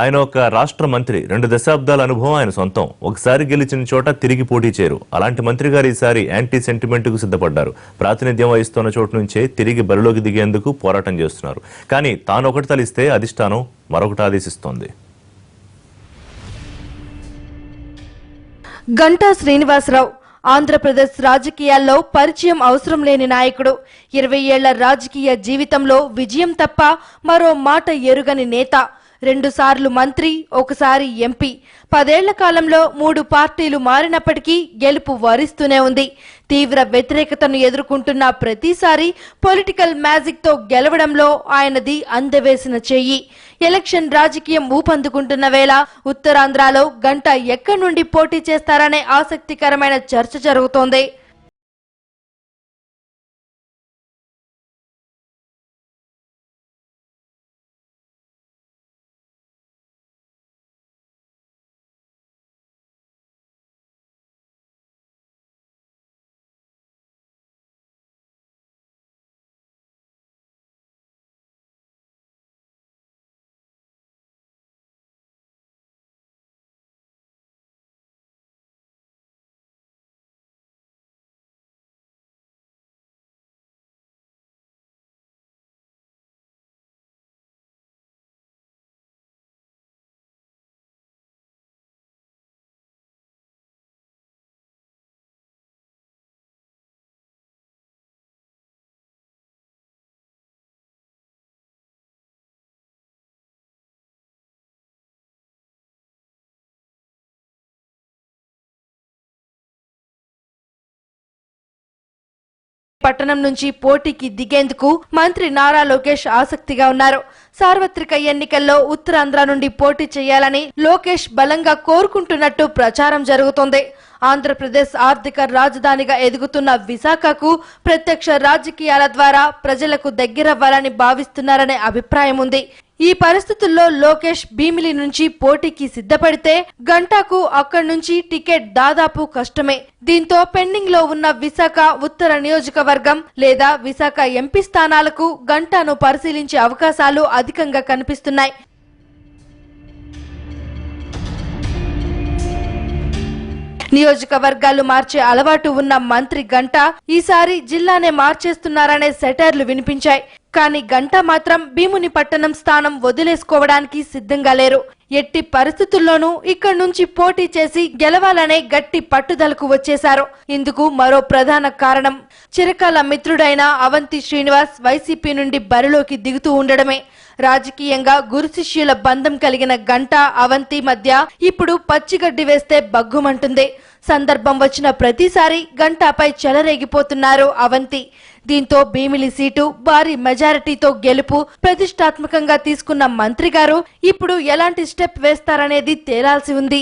ఆయన ఒక రాష్ట్ర మంత్రి. రెండు దశాబ్దాల అనుభవం ఆయన సొంతం. ఒకసారి గెలిచిన చోట తిరిగి పోటీ చేయరు అలాంటి మంత్రి గారు ఈసారి యాంటీ సెంటిమెంట్కు సిద్ధపడ్డారు. ప్రాతినిధ్యం వహిస్తున్న చోటు నుంచే తిరిగి బరిలోకి దిగేందుకు పోరాటం చేస్తున్నారు. కానీ తాను ఒకటి తలిస్తే అధిష్టానం మరొకటి ఆదేశిస్తోంది. గంటా శ్రీనివాసరావు ఆంధ్రప్రదేశ్ రాజకీయాల్లో పరిచయం అవసరం లేని నాయకుడు. ఇరవై ఏళ్ళ రాజకీయ జీవితంలో విజయం తప్ప మరో మాట ఎరుగని నేత. రెండుసార్లు మంత్రి ఒకసారి ఎంపీ. పదేళ్ళ కాలంలో మూడు పార్టీలు మారినప్పటికీ గెలుపు వరిస్తూనే ఉంది. తీవ్ర వ్యతిరేకతను ఎదుర్కొంటున్న ప్రతిసారి పొలిటికల్ మ్యాజిక్తో గెలవడంలో ఆయనది అందవేసిన చెయ్యి. ఎలక్షన్ రాజకీయం ఊపందుకుంటున్న వేళ ఉత్తరాంధ్రలో గంట ఎక్కడి నుండి పోటీ చేస్తారనే ఆసక్తికరమైన చర్చ జరుగుతోంది. పట్టణం నుంచి పోటీకి దిగేందుకు మంత్రి నారా లోకేష్ ఆసక్తిగా ఉన్నారు. సార్వత్రిక ఎన్నికల్లో ఉత్తరాంధ్ర నుండి పోటీ చేయాలని లోకేష్ బలంగా కోరుకుంటున్నట్టు ప్రచారం జరుగుతోంది. ఆంధ్రప్రదేశ్ ఆర్థిక రాజధానిగా ఎదుగుతున్న విశాఖకు ప్రత్యక్ష రాజకీయాల ద్వారా ప్రజలకు దగ్గరవ్వాలని భావిస్తున్నారనే అభిప్రాయం ఉంది. ఈ పరిస్థితుల్లో లోకేష్ భీమిలి నుంచి పోటీకి సిద్ధపడితే గంటాకు అక్కడి నుంచి టికెట్ దాదాపు కష్టమే. దీంతో పెండింగ్లో ఉన్న విశాఖ ఉత్తర నియోజకవర్గం లేదా విశాఖ ఎంపీ స్థానాలకు గంటాను పరిశీలించే అవకాశాలు అధికంగా కనిపిస్తున్నాయి. నియోజకవర్గాలు మార్చే అలవాటు ఉన్న మంత్రి గంట ఈసారి జిల్లానే మార్చేస్తున్నారనే సెటర్లు వినిపించాయి. కానీ గంట మాత్రం భీముని పట్టణం స్థానం వదిలేసుకోవడానికి సిద్ధంగా లేరు. ఎట్టి పరిస్థితుల్లోనూ ఇక్కడి నుంచి పోటీ చేసి గెలవాలనే గట్టి పట్టుదలకు వచ్చేశారు. ఇందుకు మరో ప్రధాన కారణం చిరకాల మిత్రుడైన అవంతి శ్రీనివాస్ వైసీపీ నుండి బరిలోకి దిగుతూ ఉండడమే. రాజకీయంగా గురు శిష్యుల బంధం కలిగిన గంట అవంతి మధ్య ఇప్పుడు పచ్చిగడ్డి వేస్తే బగ్గుమంటుంది సందర్భం వచ్చిన ప్రతిసారి గంటాపై చెలరేగిపోతున్నారు అవంతి. దీంతో భీమిలి సీటు భారీ మెజారిటీతో గెలుపు ప్రతిష్టాత్మకంగా తీసుకున్న మంత్రి గారు ఇప్పుడు ఎలాంటి స్టెప్ వేస్తారనేది తేలాల్సి ఉంది.